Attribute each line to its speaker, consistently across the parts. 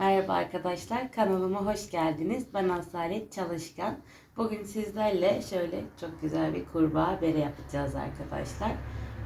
Speaker 1: Merhaba arkadaşlar, kanalıma hoş geldiniz. Ben Asalet Çalışkan. Bugün sizlerle şöyle çok güzel bir kurbağa bere yapacağız arkadaşlar.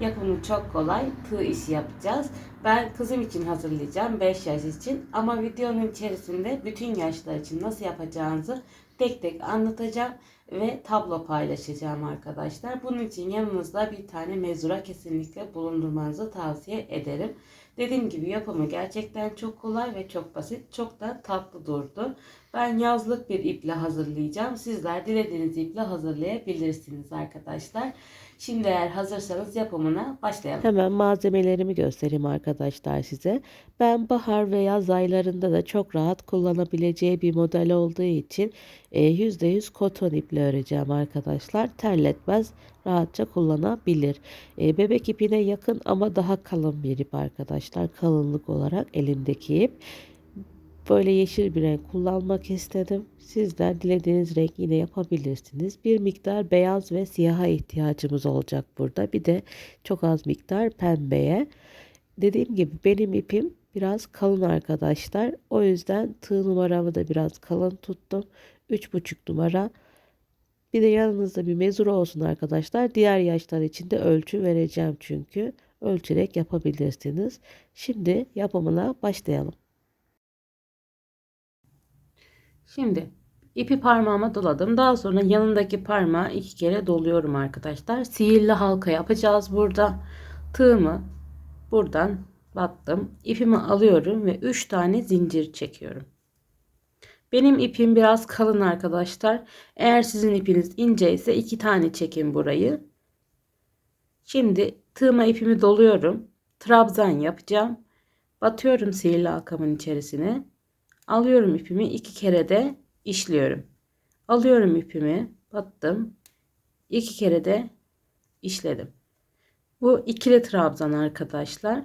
Speaker 1: Yapımı çok kolay, tığ işi yapacağız. Ben kızım için hazırlayacağım, 5 yaş için. Ama videonun içerisinde bütün yaşlar için nasıl yapacağınızı tek tek anlatacağım ve tablo paylaşacağım arkadaşlar. Bunun için yanınızda bir tane mezura kesinlikle bulundurmanızı tavsiye ederim. Dediğim gibi yapımı gerçekten çok kolay ve çok basit. Çok da tatlı durdu. Ben yazlık bir iple hazırlayacağım. Sizler dilediğiniz iple hazırlayabilirsiniz arkadaşlar. Şimdi eğer hazırsanız yapımına başlayalım.
Speaker 2: Hemen malzemelerimi göstereyim arkadaşlar size. Ben bahar ve yaz aylarında da çok rahat kullanabileceği bir model olduğu için e, %100 koton iple öreceğim arkadaşlar. Terletmez, rahatça kullanabilir. E, bebek ipine yakın ama daha kalın bir ip arkadaşlar. Kalınlık olarak elimdeki ip. Böyle yeşil bir renk kullanmak istedim. Sizler dilediğiniz renk yine yapabilirsiniz. Bir miktar beyaz ve siyaha ihtiyacımız olacak burada. Bir de çok az miktar pembeye. Dediğim gibi benim ipim biraz kalın arkadaşlar. O yüzden tığ numaramı da biraz kalın tuttum. 3,5 numara. Bir de yanınızda bir mezura olsun arkadaşlar. Diğer yaşlar için de ölçü vereceğim çünkü. Ölçerek yapabilirsiniz. Şimdi yapımına başlayalım.
Speaker 1: Şimdi ipi parmağıma doladım. Daha sonra yanındaki parmağı iki kere doluyorum arkadaşlar. Sihirli halka yapacağız burada. Tığımı buradan battım. İpimi alıyorum ve 3 tane zincir çekiyorum. Benim ipim biraz kalın arkadaşlar. Eğer sizin ipiniz ince ise 2 tane çekin burayı. Şimdi tığıma ipimi doluyorum. Trabzan yapacağım. Batıyorum sihirli halkamın içerisine. Alıyorum ipimi iki kere de işliyorum. Alıyorum ipimi, battım. iki kere de işledim. Bu ikili trabzan arkadaşlar.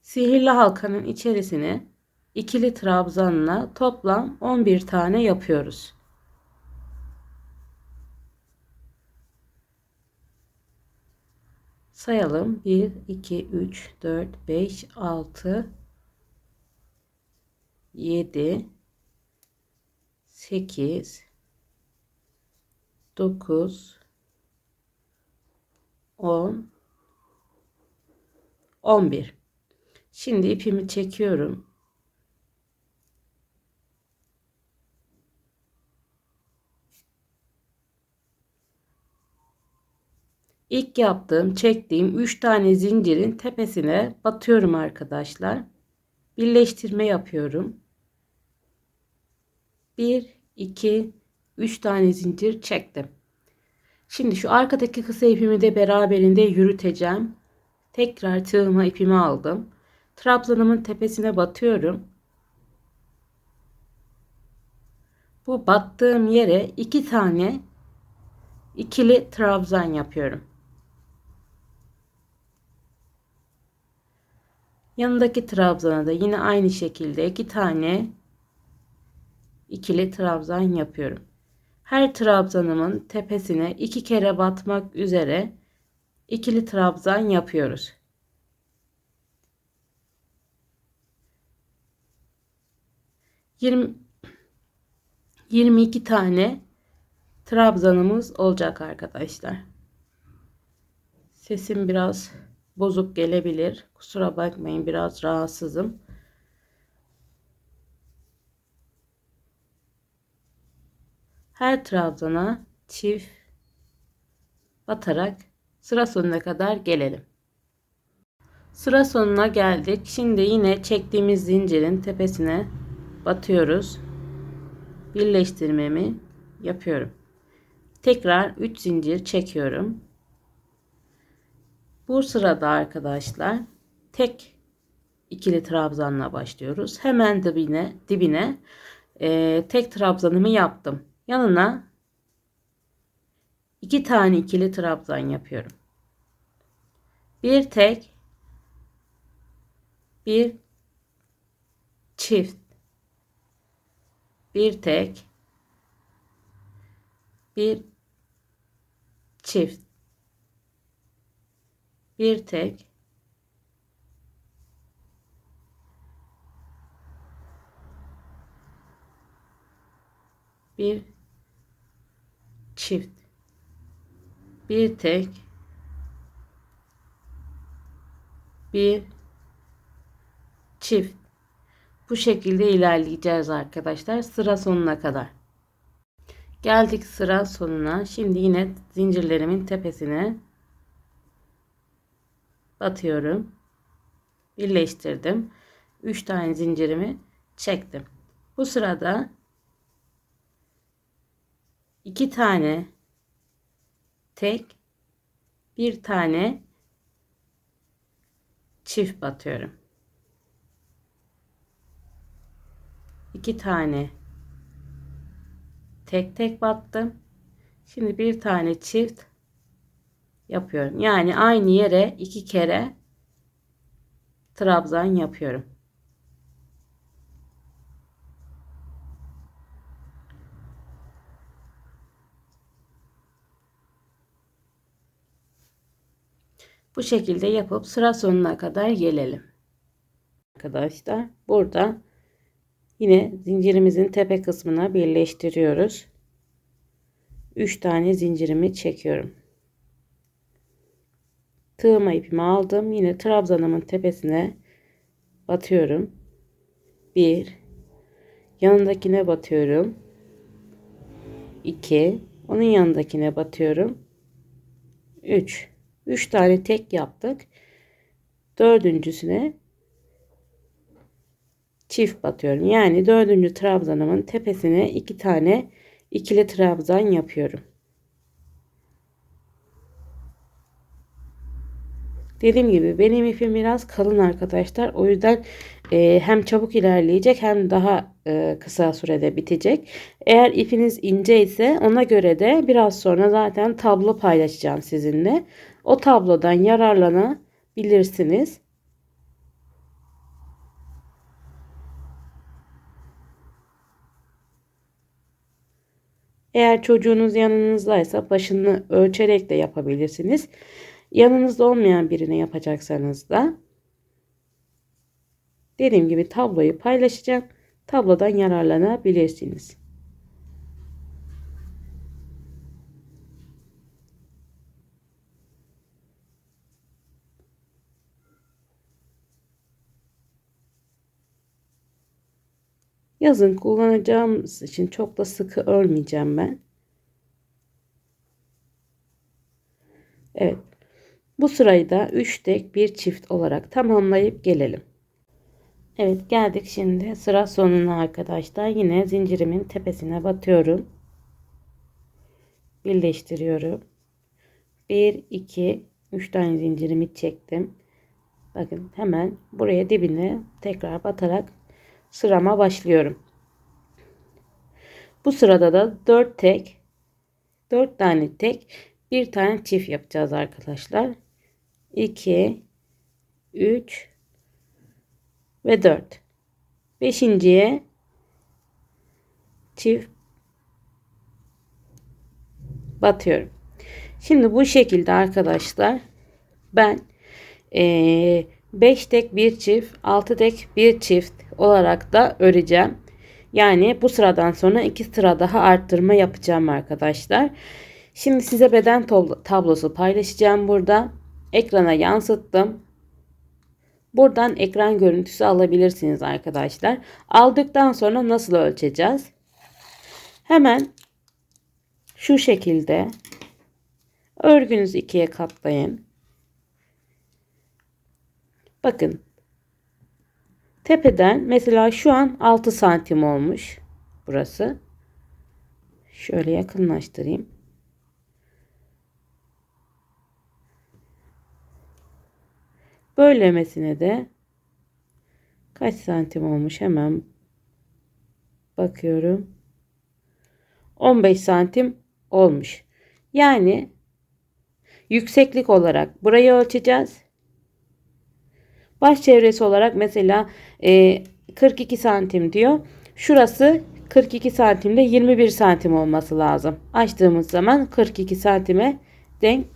Speaker 1: Sihirli halkanın içerisine ikili trabzanla toplam 11 tane yapıyoruz. Sayalım. 1, 2, 3, 4, 5, 6, 7 8 9 10 11 Şimdi ipimi çekiyorum. İlk yaptığım, çektiğim 3 tane zincirin tepesine batıyorum arkadaşlar. Birleştirme yapıyorum. 1 2 3 tane zincir çektim. Şimdi şu arkadaki kısa ipimi de beraberinde yürüteceğim. Tekrar tığıma ipimi aldım. Trabzanımın tepesine batıyorum. Bu battığım yere iki tane ikili trabzan yapıyorum. Yanındaki trabzana da yine aynı şekilde iki tane ikili trabzan yapıyorum. Her trabzanımın tepesine iki kere batmak üzere ikili trabzan yapıyoruz. Yirmi, 22 tane trabzanımız olacak arkadaşlar. Sesim biraz bozuk gelebilir. Kusura bakmayın biraz rahatsızım. Her trabzana çift batarak sıra sonuna kadar gelelim. Sıra sonuna geldik. Şimdi yine çektiğimiz zincirin tepesine batıyoruz. Birleştirmemi yapıyorum. Tekrar 3 zincir çekiyorum. Bu sırada arkadaşlar tek ikili trabzanla başlıyoruz. Hemen dibine dibine e, tek trabzanımı yaptım. Yanına 2 tane ikili trabzan yapıyorum. Bir tek bir çift bir tek bir çift bir tek bir çift. Bir tek. Bir çift. Bu şekilde ilerleyeceğiz arkadaşlar sıra sonuna kadar. Geldik sıra sonuna. Şimdi yine zincirlerimin tepesine batıyorum. Birleştirdim. 3 tane zincirimi çektim. Bu sırada 2 tane tek bir tane çift batıyorum. 2 tane tek tek battım. Şimdi bir tane çift yapıyorum. Yani aynı yere iki kere trabzan yapıyorum. Bu şekilde yapıp sıra sonuna kadar gelelim. Arkadaşlar burada yine zincirimizin tepe kısmına birleştiriyoruz. 3 tane zincirimi çekiyorum. Tığıma ipimi aldım. Yine trabzanımın tepesine batıyorum. 1 yanındakine batıyorum. 2 onun yanındakine batıyorum. 3 3 tane tek yaptık. Dördüncüsüne çift batıyorum. Yani dördüncü trabzanımın tepesine iki tane ikili trabzan yapıyorum. Dediğim gibi benim ipim biraz kalın arkadaşlar. O yüzden e, hem çabuk ilerleyecek hem daha e, kısa sürede bitecek. Eğer ipiniz ince ise ona göre de biraz sonra zaten tablo paylaşacağım sizinle. O tablodan yararlanabilirsiniz. Eğer çocuğunuz yanınızdaysa başını ölçerek de yapabilirsiniz. Yanınızda olmayan birine yapacaksanız da dediğim gibi tabloyu paylaşacağım. Tablodan yararlanabilirsiniz. Yazın kullanacağımız için çok da sıkı örmeyeceğim ben. Evet. Bu sırayı da 3 tek bir çift olarak tamamlayıp gelelim. Evet geldik şimdi sıra sonuna arkadaşlar. Yine zincirimin tepesine batıyorum. Birleştiriyorum. 1 2 3 tane zincirimi çektim. Bakın hemen buraya dibine tekrar batarak sırama başlıyorum. Bu sırada da 4 tek 4 tane tek bir tane çift yapacağız arkadaşlar. 2 3 ve 4. Beşinciye çift batıyorum. Şimdi bu şekilde arkadaşlar ben 5 tek bir çift 6 tek bir çift olarak da öreceğim. Yani bu sıradan sonra iki sıra daha arttırma yapacağım arkadaşlar. Şimdi size beden tablosu paylaşacağım burada. Ekrana yansıttım. Buradan ekran görüntüsü alabilirsiniz arkadaşlar. Aldıktan sonra nasıl ölçeceğiz? Hemen şu şekilde örgünüzü ikiye katlayın. Bakın tepeden mesela şu an 6 santim olmuş burası. Şöyle yakınlaştırayım. Böylemesine de kaç santim olmuş hemen bakıyorum. 15 santim olmuş. Yani yükseklik olarak burayı ölçeceğiz. Baş çevresi olarak mesela e, 42 santim diyor. Şurası 42 santimde 21 santim olması lazım. Açtığımız zaman 42 santime denk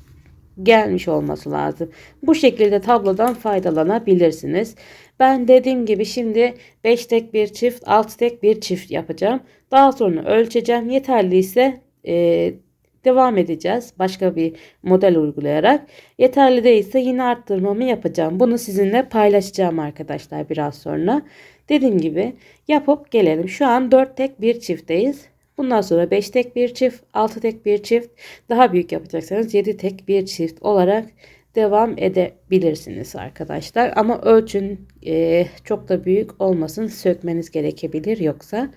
Speaker 1: gelmiş olması lazım. Bu şekilde tablodan faydalanabilirsiniz. Ben dediğim gibi şimdi 5 tek bir çift 6 tek bir çift yapacağım. Daha sonra ölçeceğim. Yeterliyse e, devam edeceğiz. Başka bir model uygulayarak. Yeterli değilse yine arttırmamı yapacağım. Bunu sizinle paylaşacağım arkadaşlar biraz sonra. Dediğim gibi yapıp gelelim. Şu an 4 tek bir çiftteyiz. Bundan sonra 5 tek bir çift, 6 tek bir çift, daha büyük yapacaksanız 7 tek bir çift olarak devam edebilirsiniz arkadaşlar. Ama ölçün e, çok da büyük olmasın sökmeniz gerekebilir yoksa.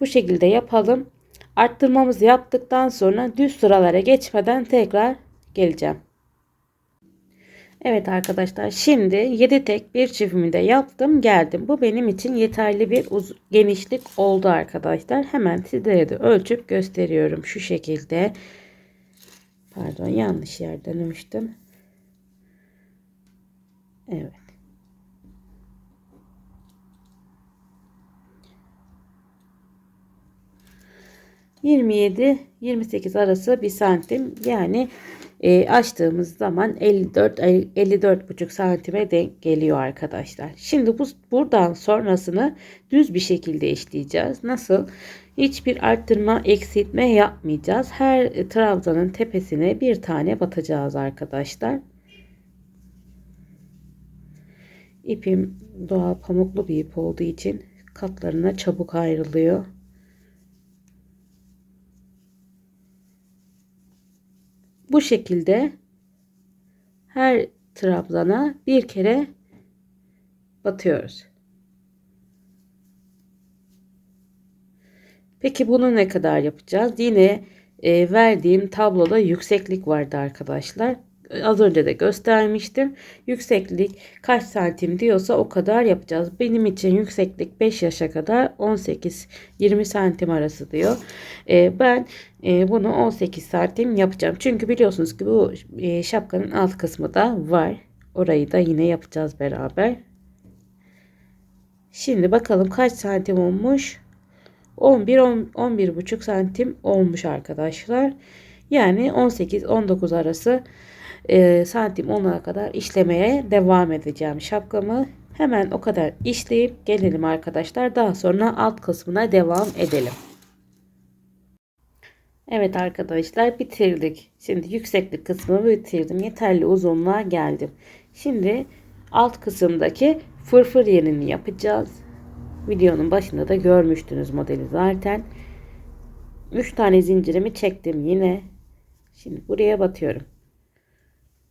Speaker 1: Bu şekilde yapalım. Arttırmamızı yaptıktan sonra düz sıralara geçmeden tekrar geleceğim. Evet arkadaşlar şimdi 7 tek bir çiftimi de yaptım geldim. Bu benim için yeterli bir genişlik oldu arkadaşlar. Hemen sizlere de ölçüp gösteriyorum şu şekilde. Pardon yanlış yerden ölçtüm. Evet. ...27-28 arası bir santim yani e, açtığımız zaman 54 54 buçuk santime denk geliyor arkadaşlar. Şimdi bu buradan sonrasını düz bir şekilde işleyeceğiz. Nasıl? Hiçbir arttırma, eksiltme yapmayacağız. Her trabzanın tepesine bir tane batacağız arkadaşlar. İpim doğal pamuklu bir ip olduğu için katlarına çabuk ayrılıyor. Bu şekilde her trabzana bir kere batıyoruz. Peki bunu ne kadar yapacağız? Yine e, verdiğim tabloda yükseklik vardı arkadaşlar. Az önce de göstermiştim. Yükseklik kaç santim diyorsa o kadar yapacağız. Benim için yükseklik 5 yaşa kadar 18-20 santim arası diyor. E, ben e, bunu 18 santim yapacağım. Çünkü biliyorsunuz ki bu e, şapkanın alt kısmı da var. Orayı da yine yapacağız beraber. Şimdi bakalım kaç santim olmuş. 11 11 buçuk santim olmuş arkadaşlar. Yani 18 19 arası e, santim olana kadar işlemeye devam edeceğim şapkamı. Hemen o kadar işleyip gelelim arkadaşlar. Daha sonra alt kısmına devam edelim. Evet arkadaşlar bitirdik. Şimdi yükseklik kısmını bitirdim. Yeterli uzunluğa geldim. Şimdi alt kısımdaki fırfır yerini yapacağız. Videonun başında da görmüştünüz modeli zaten. 3 tane zincirimi çektim yine. Şimdi buraya batıyorum.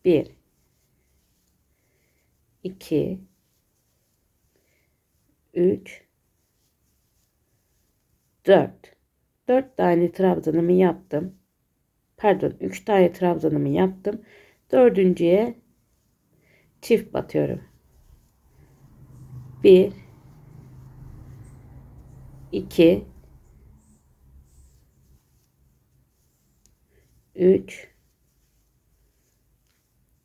Speaker 1: 1 2 3 4 4 tane trabzanımı yaptım. Pardon 3 tane trabzanımı yaptım. Dördüncüye çift batıyorum. 1 2 3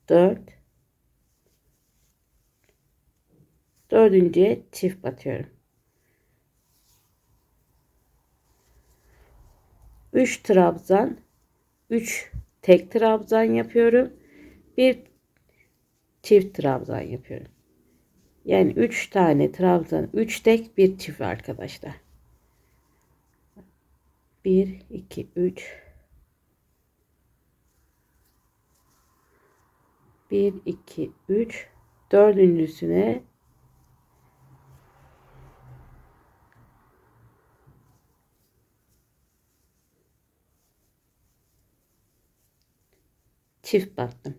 Speaker 1: 4 dördüncüye çift batıyorum. 3 trabzan 3 tek trabzan yapıyorum. Bir çift trabzan yapıyorum. Yani 3 tane trabzan 3 tek bir çift arkadaşlar. 1 2 3 1 2 3 dördüncüsüne çift battım.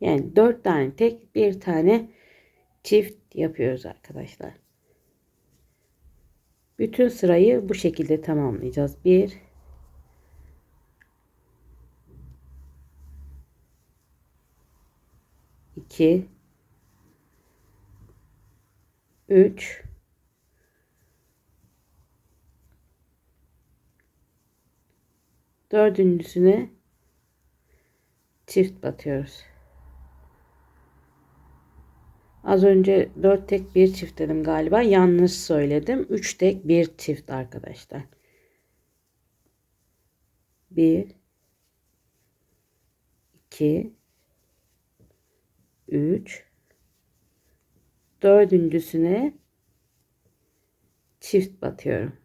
Speaker 1: Yani 4 tane tek bir tane çift yapıyoruz arkadaşlar. Bütün sırayı bu şekilde tamamlayacağız. 1 2 3 dördüncüsüne çift batıyoruz. Az önce 4 tek bir çift dedim galiba. Yanlış söyledim. 3 tek bir çift arkadaşlar. 1 2 3 dördüncüsüne çift batıyorum.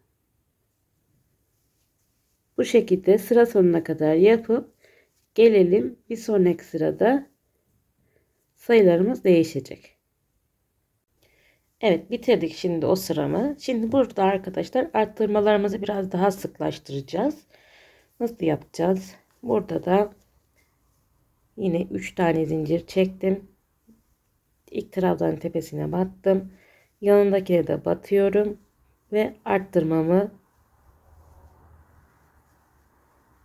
Speaker 1: Bu şekilde sıra sonuna kadar yapıp gelelim bir sonraki sırada sayılarımız değişecek. Evet bitirdik şimdi o sıramı. Şimdi burada arkadaşlar arttırmalarımızı biraz daha sıklaştıracağız. Nasıl yapacağız? Burada da yine 3 tane zincir çektim. İlk trabzanın tepesine battım. Yanındakine de batıyorum ve arttırmamı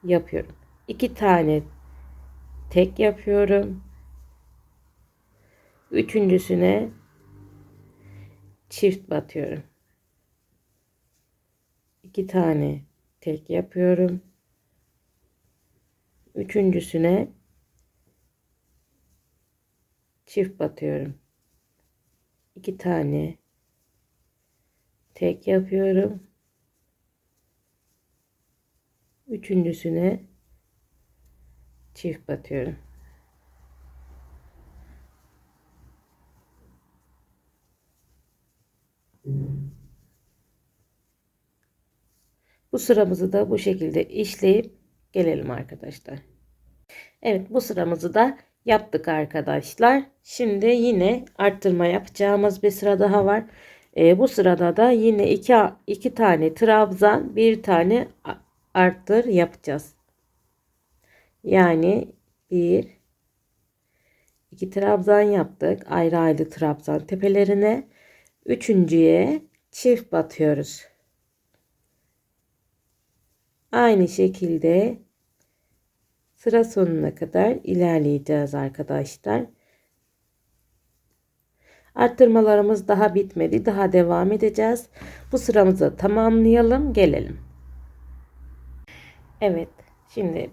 Speaker 1: yapıyorum. 2 tane tek yapıyorum. Üçüncüsüne çift batıyorum. 2 tane tek yapıyorum. Üçüncüsüne çift batıyorum. 2 tane tek yapıyorum. Üçüncüsüne çift batıyorum. Bu sıramızı da bu şekilde işleyip gelelim arkadaşlar. Evet bu sıramızı da yaptık arkadaşlar. Şimdi yine arttırma yapacağımız bir sıra daha var. Ee, bu sırada da yine iki, iki tane trabzan bir tane arttır yapacağız. Yani bir iki trabzan yaptık. Ayrı ayrı trabzan tepelerine. Üçüncüye çift batıyoruz. Aynı şekilde sıra sonuna kadar ilerleyeceğiz arkadaşlar. Arttırmalarımız daha bitmedi. Daha devam edeceğiz. Bu sıramızı tamamlayalım. Gelelim. Evet. Şimdi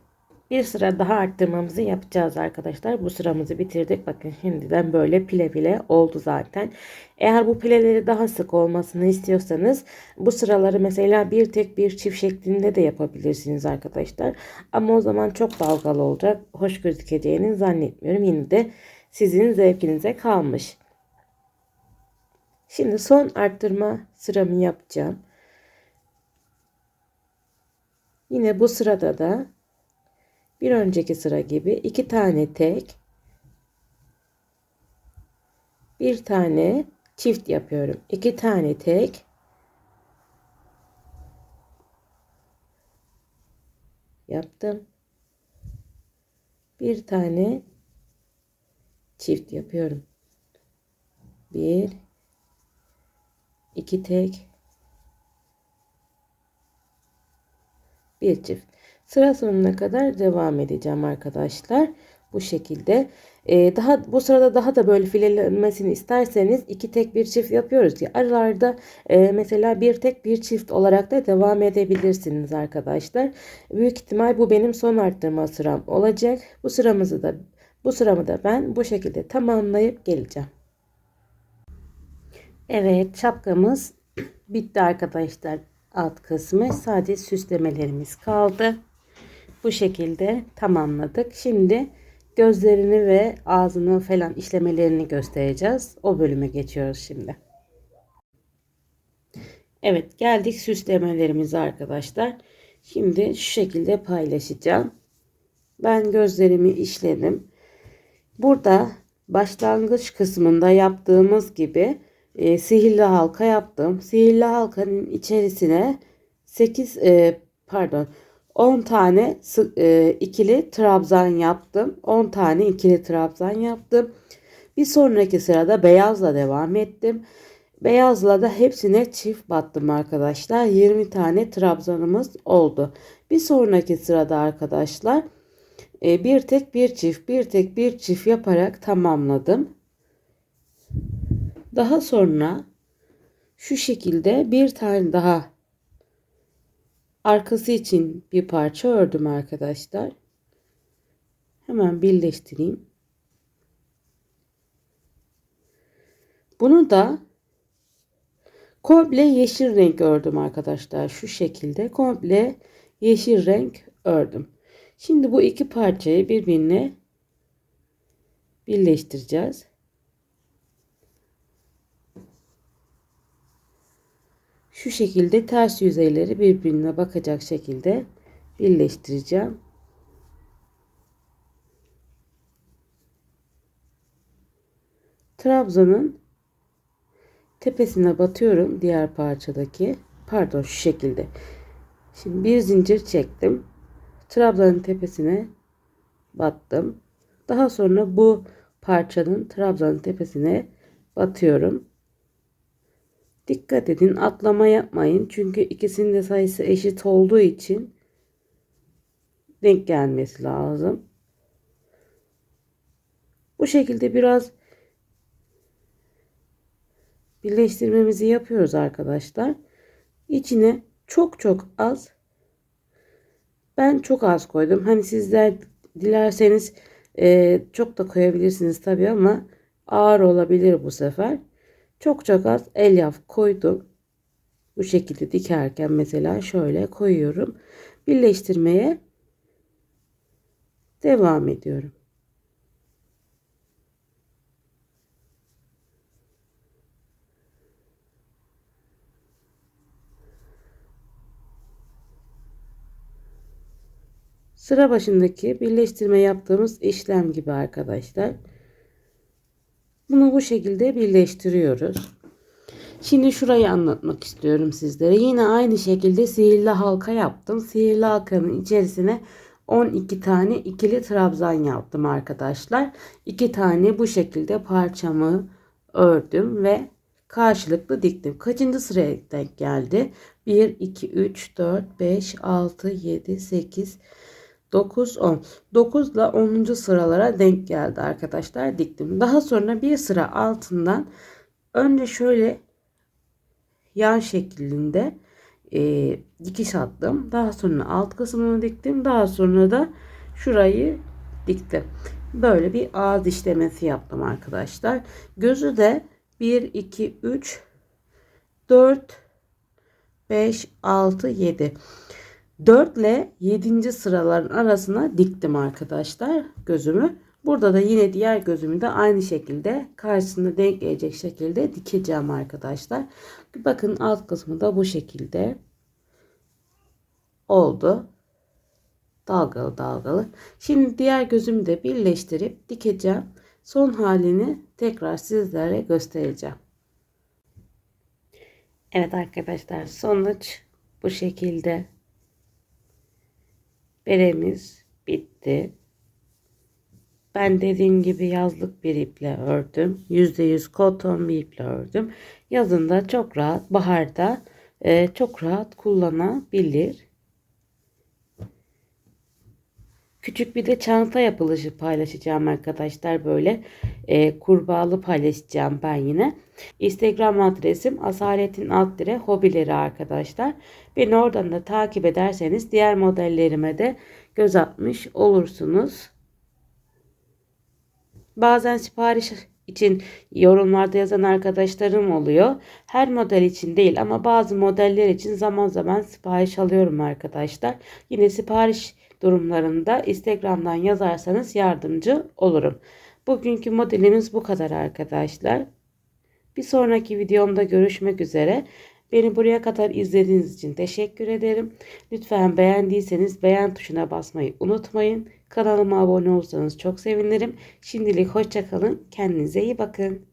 Speaker 1: bir sıra daha arttırmamızı yapacağız arkadaşlar. Bu sıramızı bitirdik. Bakın şimdiden böyle pile pile oldu zaten. Eğer bu pileleri daha sık olmasını istiyorsanız bu sıraları mesela bir tek bir çift şeklinde de yapabilirsiniz arkadaşlar. Ama o zaman çok dalgalı olacak. Hoş gözükeceğini zannetmiyorum. Yine de sizin zevkinize kalmış. Şimdi son arttırma sıramı yapacağım. Yine bu sırada da bir önceki sıra gibi iki tane tek bir tane çift yapıyorum. İki tane tek yaptım. Bir tane çift yapıyorum. Bir iki tek bir çift. Sıra sonuna kadar devam edeceğim arkadaşlar. Bu şekilde. Ee, daha bu sırada daha da böyle filelenmesini isterseniz iki tek bir çift yapıyoruz ya. Aralarda e, mesela bir tek bir çift olarak da devam edebilirsiniz arkadaşlar. Büyük ihtimal bu benim son arttırma sıram olacak. Bu sıramızı da bu sıramı da ben bu şekilde tamamlayıp geleceğim. Evet şapkamız bitti arkadaşlar alt kısmı. Sadece süslemelerimiz kaldı. Bu şekilde tamamladık. Şimdi gözlerini ve ağzını falan işlemelerini göstereceğiz. O bölüme geçiyoruz şimdi. Evet geldik süslemelerimize arkadaşlar. Şimdi şu şekilde paylaşacağım. Ben gözlerimi işledim. Burada başlangıç kısmında yaptığımız gibi e, sihirli halka yaptım. Sihirli halkanın içerisine 8 e, pardon 10 tane e, ikili trabzan yaptım. 10 tane ikili trabzan yaptım. Bir sonraki sırada beyazla devam ettim. Beyazla da hepsine çift battım arkadaşlar. 20 tane trabzanımız oldu. Bir sonraki sırada arkadaşlar e, bir tek bir çift bir tek bir çift yaparak tamamladım. Daha sonra şu şekilde bir tane daha arkası için bir parça ördüm arkadaşlar. Hemen birleştireyim. Bunu da komple yeşil renk ördüm arkadaşlar. Şu şekilde komple yeşil renk ördüm. Şimdi bu iki parçayı birbirine birleştireceğiz. Şu şekilde ters yüzeyleri birbirine bakacak şekilde birleştireceğim. Trabzanın tepesine batıyorum diğer parçadaki. Pardon şu şekilde. Şimdi bir zincir çektim. Trabzanın tepesine battım. Daha sonra bu parçanın trabzanın tepesine batıyorum. Dikkat edin atlama yapmayın. Çünkü ikisinin de sayısı eşit olduğu için denk gelmesi lazım. Bu şekilde biraz birleştirmemizi yapıyoruz arkadaşlar. İçine çok çok az ben çok az koydum. Hani sizler dilerseniz e, çok da koyabilirsiniz tabii ama ağır olabilir bu sefer. Çok çok az elyaf koydum. Bu şekilde dikerken mesela şöyle koyuyorum. Birleştirmeye devam ediyorum. Sıra başındaki birleştirme yaptığımız işlem gibi arkadaşlar. Bunu bu şekilde birleştiriyoruz. Şimdi şurayı anlatmak istiyorum sizlere. Yine aynı şekilde sihirli halka yaptım. Sihirli halkanın içerisine 12 tane ikili trabzan yaptım arkadaşlar. 2 tane bu şekilde parçamı ördüm ve karşılıklı diktim. Kaçıncı sıraya denk geldi? 1, 2, 3, 4, 5, 6, 7, 8, 9, 10. 9 ile 10. sıralara denk geldi arkadaşlar diktim. Daha sonra bir sıra altından önce şöyle yan şeklinde e, dikiş attım. Daha sonra alt kısmını diktim. Daha sonra da şurayı diktim. Böyle bir ağız işlemesi yaptım arkadaşlar. Gözü de 1, 2, 3, 4, 5, 6, 7. 4 ile 7. sıraların arasına diktim arkadaşlar gözümü. Burada da yine diğer gözümü de aynı şekilde karşısına denk gelecek şekilde dikeceğim arkadaşlar. Bakın alt kısmı da bu şekilde oldu. Dalgalı dalgalı. Şimdi diğer gözümü de birleştirip dikeceğim. Son halini tekrar sizlere göstereceğim. Evet arkadaşlar sonuç bu şekilde. Beremiz bitti. Ben dediğim gibi yazlık bir iple ördüm. %100 koton bir iple ördüm. Yazında çok rahat, baharda e, çok rahat kullanabilir. Küçük bir de çanta yapılışı paylaşacağım arkadaşlar. Böyle e, kurbağalı paylaşacağım ben yine. Instagram adresim asaletin alt dire hobileri arkadaşlar. Beni oradan da takip ederseniz diğer modellerime de göz atmış olursunuz. Bazen sipariş için yorumlarda yazan arkadaşlarım oluyor. Her model için değil ama bazı modeller için zaman zaman sipariş alıyorum arkadaşlar. Yine sipariş durumlarında Instagram'dan yazarsanız yardımcı olurum. Bugünkü modelimiz bu kadar arkadaşlar. Bir sonraki videomda görüşmek üzere. Beni buraya kadar izlediğiniz için teşekkür ederim. Lütfen beğendiyseniz beğen tuşuna basmayı unutmayın. Kanalıma abone olursanız çok sevinirim. Şimdilik hoşçakalın. Kendinize iyi bakın.